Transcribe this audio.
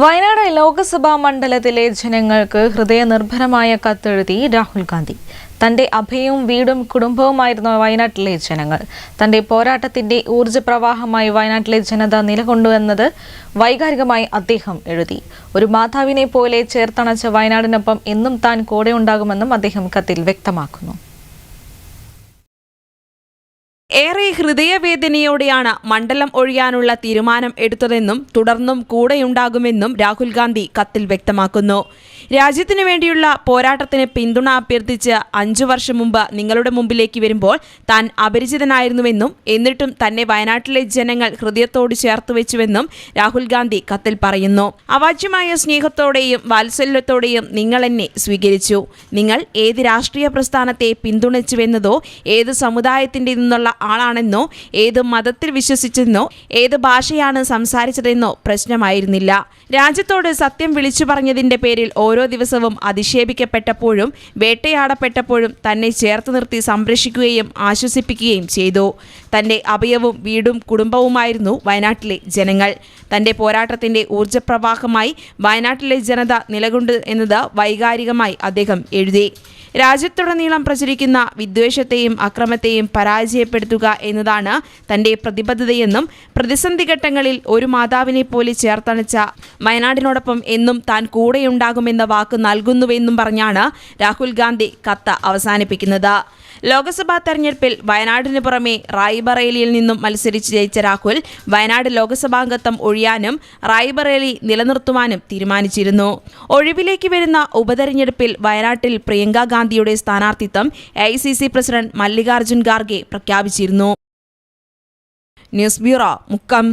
വയനാട് ലോക്സഭാ മണ്ഡലത്തിലെ ജനങ്ങൾക്ക് ഹൃദയനിർഭരമായ കത്തെഴുതി രാഹുൽ ഗാന്ധി. തന്റെ അഭയവും വീടും കുടുംബവുമായിരുന്നു വയനാട്ടിലെ ജനങ്ങൾ. തന്റെ പോരാട്ടത്തിന്റെ ഊർജപ്രവാഹമായി വയനാട്ടിലെ ജനത നിലകൊണ്ടുവെന്നത് വൈകാരികമായി അദ്ദേഹം എഴുതി. ഒരു മാതാവിനെ പോലെ ചേർത്തണച്ച വയനാടിനൊപ്പം എന്നും താൻ കൂടെയുണ്ടാകുമെന്നും അദ്ദേഹം കത്തിൽ വ്യക്തമാക്കുന്നു. ഏറെ ഹൃദയവേദനയോടെയാണ് മണ്ഡലം ഒഴിയാനുള്ള തീരുമാനം എടുത്തതെന്നും തുടർന്നും കൂടെയുണ്ടാകുമെന്നും രാഹുൽ ഗാന്ധി കത്തിൽ വ്യക്തമാക്കുന്നു. രാജ്യത്തിനു വേണ്ടിയുള്ള പോരാട്ടത്തിന് പിന്തുണ അഭ്യർത്ഥിച്ച് അഞ്ചു വർഷം മുമ്പ് നിങ്ങളുടെ മുമ്പിലേക്ക് വരുമ്പോൾ താൻ അപരിചിതനായിരുന്നുവെന്നും എന്നിട്ടും തന്നെ വയനാട്ടിലെ ജനങ്ങൾ ഹൃദയത്തോട് ചേർത്ത് വെച്ചുവെന്നും രാഹുൽ ഗാന്ധി കത്തിൽ പറയുന്നു. അവാച്യമായ സ്നേഹത്തോടെയും വാത്സല്യത്തോടെയും നിങ്ങൾ എന്നെ സ്വീകരിച്ചു. നിങ്ങൾ ഏത് രാഷ്ട്രീയ പ്രസ്ഥാനത്തെ പിന്തുണച്ചുവെന്നതോ ഏത് സമുദായത്തിന്റെ നിന്നുള്ള ആളാണെന്നോ ഏത് മതത്തിൽ വിശ്വസിച്ചെന്നോ ഏത് ഭാഷയാണ് സംസാരിച്ചതെന്നോ പ്രശ്നമായിരുന്നില്ല. രാജ്യത്തോട് സത്യം വിളിച്ചു പറഞ്ഞതിന്റെ പേരിൽ ഓരോ ദിവസവും അധിക്ഷേപിക്കപ്പെട്ടപ്പോഴും വേട്ടയാടപ്പെട്ടപ്പോഴും തന്നെ ചേർത്ത് നിർത്തി സംരക്ഷിക്കുകയും ആശ്വസിപ്പിക്കുകയും ചെയ്തു. തന്റെ അഭയവും വീടും കുടുംബവുമായിരുന്നു വയനാട്ടിലെ ജനങ്ങൾ. തന്റെ പോരാട്ടത്തിന്റെ ഊർജപ്രവാഹമായി വയനാട്ടിലെ ജനത നിലകൊണ്ട് എന്നത് വൈകാരികമായി അദ്ദേഹം എഴുതി. രാജ്യത്തുടനീളം പ്രചരിക്കുന്ന വിദ്വേഷത്തെയും അക്രമത്തെയും പരാജയപ്പെടുത്തുക എന്നതാണ് തന്റെ പ്രതിബദ്ധതയെന്നും പ്രതിസന്ധി ഘട്ടങ്ങളിൽ ഒരു മാതാവിനെ പോലെ ചേർത്തണച്ച വയനാടിനോടൊപ്പം എന്നും താൻ കൂടെയുണ്ടാകുമെന്ന വാക്ക് നൽകുന്നുവെന്നും പറഞ്ഞാണ് രാഹുൽ ഗാന്ധി കത്ത് അവസാനിപ്പിക്കുന്നത്. ലോക്സഭാ തെരഞ്ഞെടുപ്പിൽ വയനാടിന് പുറമെ റായ്ബറേലിയിൽ നിന്നും മത്സരിച്ച് ജയിച്ച രാഹുൽ വയനാട് ലോക്സഭാംഗത്വം ഒഴിയാനും റായ്ബറേലി നിലനിർത്തുവാനും തീരുമാനിച്ചിരുന്നു. ഒഴിവിലേക്ക് വരുന്ന ഉപതെരഞ്ഞെടുപ്പിൽ വയനാട്ടിൽ പ്രിയങ്ക ഗാന്ധിയുടെ സ്ഥാനാർത്ഥിത്വം എ പ്രസിഡന്റ് മല്ലികാർജുൻ ഖാർഗെ പ്രഖ്യാപിച്ചിരുന്നു. News bureau Mukkam.